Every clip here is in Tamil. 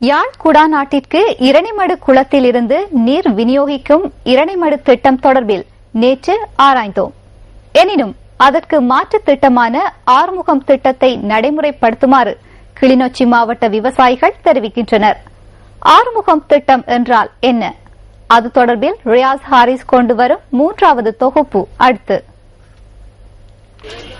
யாழ் குடாநாட்டிற்கு இரணிமடு குளத்தில் இருந்து நீர் விநியோகிக்கும் இரணிமடு திட்டம் தொடர்பில் நேற்று ஆராய்ந்தோம். எனினும் அதற்கு மாற்று திட்டமான ஆறுமுகம் திட்டத்தை நடைமுறைப்படுத்துமாறு கிளிநொச்சி மாவட்ட விவசாயிகள் தெரிவிக்கின்றனர். ஆறுமுகம் திட்டம் என்றால் என்ன? அது தொடர்பில் ரியாஸ் ஹாரிஸ் கொண்டு வரும் மூன்றாவது தொகுப்பு அடுத்து.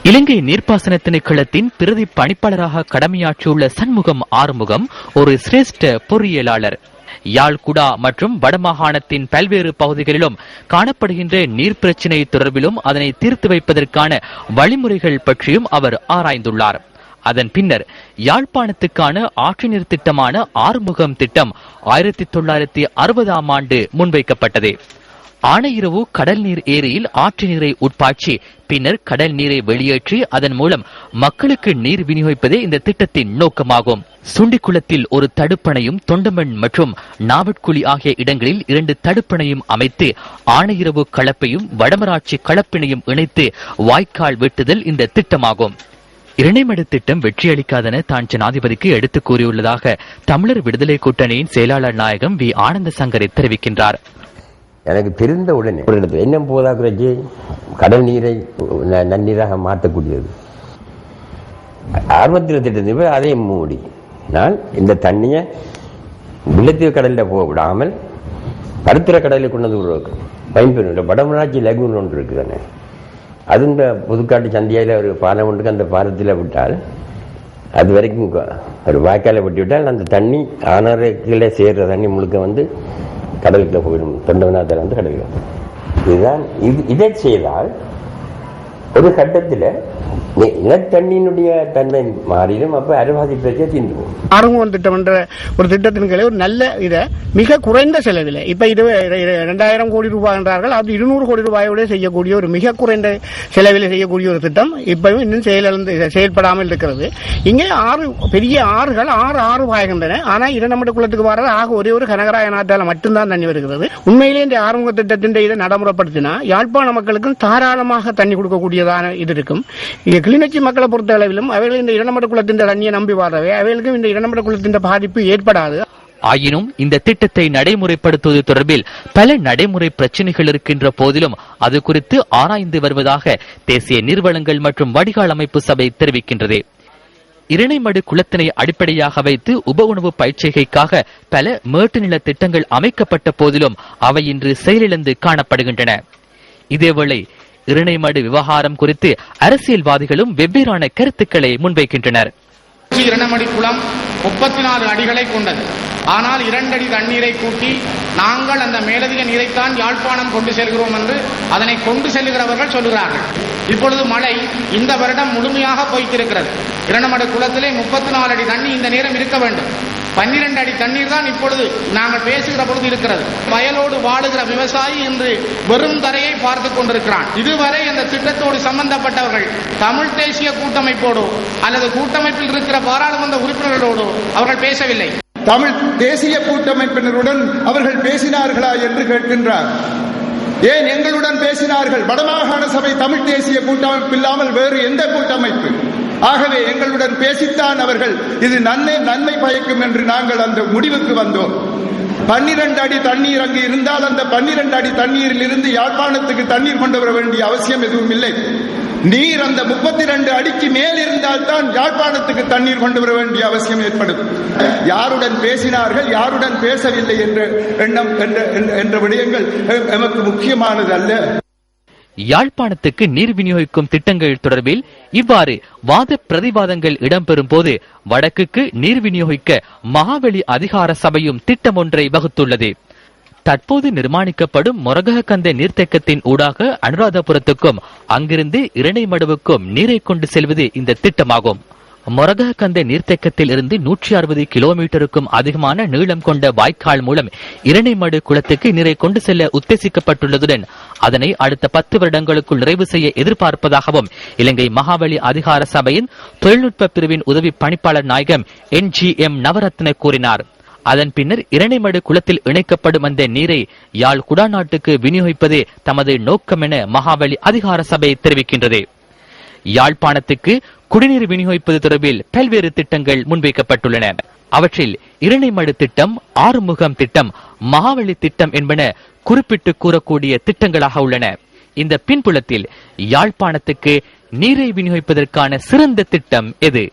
இலங்கை நீர்ப்பாசன திணைக்களத்தின் பிரதி பணிப்பாளராக கடமையாற்றியுள்ள சண்முகம் ஆறுமுகம் ஒரு சிரேஷ்ட பொறியியலாளர். யாழ் குடா மற்றும் வடமாகாணத்தின் பல்வேறு பகுதிகளிலும் காணப்படுகின்ற நீர் பிரச்சினை தொடர்பிலும் அதனை தீர்த்து வைப்பதற்கான வழிமுறைகள் பற்றியும் அவர் ஆராய்ந்துள்ளார். அதன் பின்னர் யாழ்ப்பாணத்துக்கான ஆற்று நீர் திட்டமான ஆறுமுகம் திட்டம் ஆயிரத்தி தொள்ளாயிரத்தி அறுபதாம் ஆண்டு முன்வைக்கப்பட்டது. ஆனையிரவு கடல் நீர் ஏரியில் ஆற்று நீரை உட்பாட்சி பின்னர் கடல் நீரை வெளியேற்றி அதன் மூலம் மக்களுக்கு நீர் விநியோகிப்பதே இந்த திட்டத்தின் நோக்கமாகும். சுண்டிக்குளத்தில் ஒரு தடுப்பணையும் தொண்டமண் மற்றும் நாவட்குழி ஆகிய இடங்களில் இரண்டு தடுப்பணையும் அமைத்து ஆனையிரவு கலப்பையும் வடமராட்சி களப்பினையும் இணைத்து வாய்க்கால் வெட்டுதல் இந்த திட்டமாகும். இரணைமடு திட்டம் வெற்றியளிக்காதென தான் ஜனாதிபதிக்கு எடுத்துக் கூறியுள்ளதாக தமிழர் விடுதலை கூட்டணியின் செயலாளர் நாயகம் வி. ஆனந்த சங்கரை தெரிவிக்கின்றார். எனக்கு தெரிந்த உடனே ஒரு இடத்துல என்ன குறைச்சி கடல் நீரை ந- நன்னீராக மாற்றக்கூடியது. ஆர்வத்தில் திட்டத்தில் போய் அதையும் மூடி நான் இந்த தண்ணியை விளத்தீவு கடலில் போக விடாமல் பருத்திர கடலில் கொண்டு வந்து விடுறது பயன்பெறும். வடமராட்சி லகுன் ஒன்று இருக்குதானே? அது இந்த புதுக்காட்டு சந்தியாயில் ஒரு பாலம் ஒன்றுக்கு அந்த பாலத்தில் விட்டால் அது வரைக்கும் ஒரு வாய்க்காலை வெட்டி விட்டால் அந்த தண்ணி ஆனரை கீழே சேர்கிற தண்ணி முழுக்க வந்து கடலுக்குள்ள போயிடும். தொண்டவனாதர் வந்து கடலுக்கு இதுதான் இது இதை செய்தால் ஒரு கட்டத்தில் நிலத்தண்ணியினுடைய தன்மை மாறிடும் அப்ப அரைவாசி பிரச்சனை தீர்ந்து போகும் திட்டம் என்ற ஒரு திட்டத்தின் கீழே ஒரு நல்ல இதை மிக குறைந்த செலவில் இப்ப இது இரண்டாயிரம் கோடி ரூபாய் என்றார்கள் அது இருநூறு கோடி ரூபாயோட செய்யக்கூடிய ஒரு மிக குறைந்த செலவில் செய்யக்கூடிய ஒரு திட்டம் இப்பவும் இன்னும் செயலிழந்து செயல்படாமல் இருக்கிறது இங்கே ஆறு பெரிய ஆறுகள் ஆறு ஆறு பாய்கின்றன ஆனா இரண்டமட்ட குளத்துக்கு வர ஆக ஒரே ஒரு கனகராய நாட்டால் மட்டும்தான் தண்ணி வருகிறது உண்மையிலே இந்த ஆறுமுக திட்டத்தின் இதை நடைமுறைப்படுத்தினா யாழ்ப்பாண மக்களுக்கும் தாராளமாக தண்ணி கொடுக்கக்கூடியதான இது இருக்கும் இங்கே கிளிநொச்சி மக்களை பொறுத்த அளவிலும் அவைகள் இந்த இரண்டமட்ட குளத்தின் தண்ணியை நம்பி வாழவே அவைகளுக்கும் இந்த இரண்டமட்ட குளத்தின் பாதிப்பு ஏற்படாது. ஆயினும் இந்த திட்டத்தை நடைமுறைப்படுத்துவது தொடர்பில் பல நடைமுறை பிரச்சனைகள் இருக்கின்ற போதிலும் அது குறித்து ஆராய்ந்து வருவதாக தேசிய நீர்வளங்கள் மற்றும் வடிகால் அமைப்பு சபை தெரிவிக்கின்றது. இரணைமடு குளத்தினை அடிப்படையாக வைத்து உப உணவு பயிற்சிகைக்காக பல மேட்டு நில திட்டங்கள் அமைக்கப்பட்ட போதிலும் அவை இன்று செயலிழந்து காணப்படுகின்றன. இதேவேளை இரணைமடு விவகாரம் குறித்து அரசியல்வாதிகளும் வெவ்வேறான கருத்துக்களை முன்வைக்கின்றனர். இரணமடி குளம் முப்பத்தி நாலு அடிகளை கொண்டது. ஆனால் இரண்டடி தண்ணீரை கூட்டி நாங்கள் அந்த மேலதிக நீரைத்தான் யாழ்ப்பாணம் கொண்டு செல்கிறோம் என்று அதனை கொண்டு செல்லுகிறவர்கள் சொல்லுகிறார்கள். இப்பொழுது மழை இந்த வருடம் முழுமையாக பொய்த்திருக்கிறது. இரண்டமடு குளத்திலே முப்பத்தி நாலு அடி தண்ணி இந்த நேரம் இருக்க வேண்டும். பன்னிரண்டு அடி தண்ணீர் தான் இப்பொழுது நாங்கள் பேசுகிற பொழுது இருக்கிறது. வயலோடு வாழுகிற விவசாயி இன்று வெறும் தரையை பார்த்துக் கொண்டிருக்கிறான். இதுவரை அந்த திட்டத்தோடு சம்பந்தப்பட்டவர்கள் தமிழ் தேசிய கூட்டமைப்போடோ அல்லது கூட்டமைப்பில் இருக்கிற பாராளுமன்ற உறுப்பினர்களோடோ அவர்கள் பேசவில்லை. தமிழ் தேசிய கூட்டமைப்பினருடன் அவர்கள் பேசினார்களா என்று கேட்கின்றார். ஏன் எங்களுடன் பேசினார்கள்? வடமாகாண சபை தமிழ் தேசிய கூட்டமைப்பு இல்லாமல் வேறு எந்த கூட்டமைப்பு? ஆகவே எங்களுடன் பேசித்தான் அவர்கள் இது நன்மை நன்மை பயக்கும் என்று நாங்கள் அந்த முடிவுக்கு வந்தோம். பன்னிரண்டு அடி தண்ணீர் அங்கு இருந்தால் அந்த பன்னிரண்டு அடி தண்ணீரில் இருந்து யாழ்ப்பாணத்துக்கு தண்ணீர் கொண்டு வர வேண்டிய அவசியம் எதுவும் இல்லை. நீர் அந்த முப்பத்தி ரெண்டு அடிக்கு மேல் இருந்தால் தான் யாழ்ப்பாணத்துக்கு தண்ணீர் கொண்டு வர வேண்டிய அவசியம் ஏற்படும். யாருடன் பேசினார்கள் யாருடன் பேசவில்லை என்ற எண்ணம் என்ற விடயங்கள் எமக்கு முக்கியமானது அல்ல. யாழ்ப்பாணத்துக்கு நீர் விநியோகிக்கும் திட்டங்கள் தொடர்பில் இவ்வாறு வாத பிரதிவாதங்கள் இடம்பெறும் போது வடக்குக்கு நீர் விநியோகிக்க மகாவெளி அதிகார சபையும் திட்டம் ஒன்றை வகுத்துள்ளது. தற்போது நிர்மாணிக்கப்படும் மொரககந்த நீர்த்தேக்கத்தின் ஊடாக அனுராதபுரத்துக்கும் அங்கிருந்து இரணைமடுவுக்கும் நீரை கொண்டு செல்வது இந்த திட்டமாகும். மொரககந்த நீர்த்தேக்கத்தில் இருந்து நூற்றி அறுபது கிலோமீட்டருக்கும் அதிகமான நீளம் கொண்ட வாய்க்கால் மூலம் இரணைமடு குளத்துக்கு நீரை கொண்டு செல்ல உத்தேசிக்கப்பட்டுள்ளதுடன் அதனை அடுத்த பத்து வருடங்களுக்குள் நிறைவு செய்ய எதிர்பார்ப்பதாகவும் இலங்கை மகாவலி அதிகார சபையின் தொழில்நுட்ப பிரிவின் உதவி பணிப்பாளர் நாயகம் என் ஜி எம் நவரத்ன கூறினார். அதன் பின்னர் இரணைமடு குளத்தில் இணைக்கப்படும் அந்த நீரை யாழ் குடாநாட்டுக்கு விநியோகிப்பதே தமது நோக்கம் என மகாவலி அதிகார சபை தெரிவிக்கின்றது. யாழ்ப்பாணத்துக்கு குடிநீர் விநியோகிப்பது தொடர்பில் பல்வேறு திட்டங்கள் முன்வைக்கப்பட்டுள்ளன. அவற்றில் இரணைமடு திட்டம் ஆறுமுகம் திட்டம் மகாவலி திட்டம் என்பன குறிப்பிட்டு கூறக்கூடிய திட்டங்களாக உள்ளன. இந்த பின்புலத்தில் யாழ்ப்பாணத்துக்கு நீரை விநியோகிப்பதற்கான சிறந்த திட்டம் எது?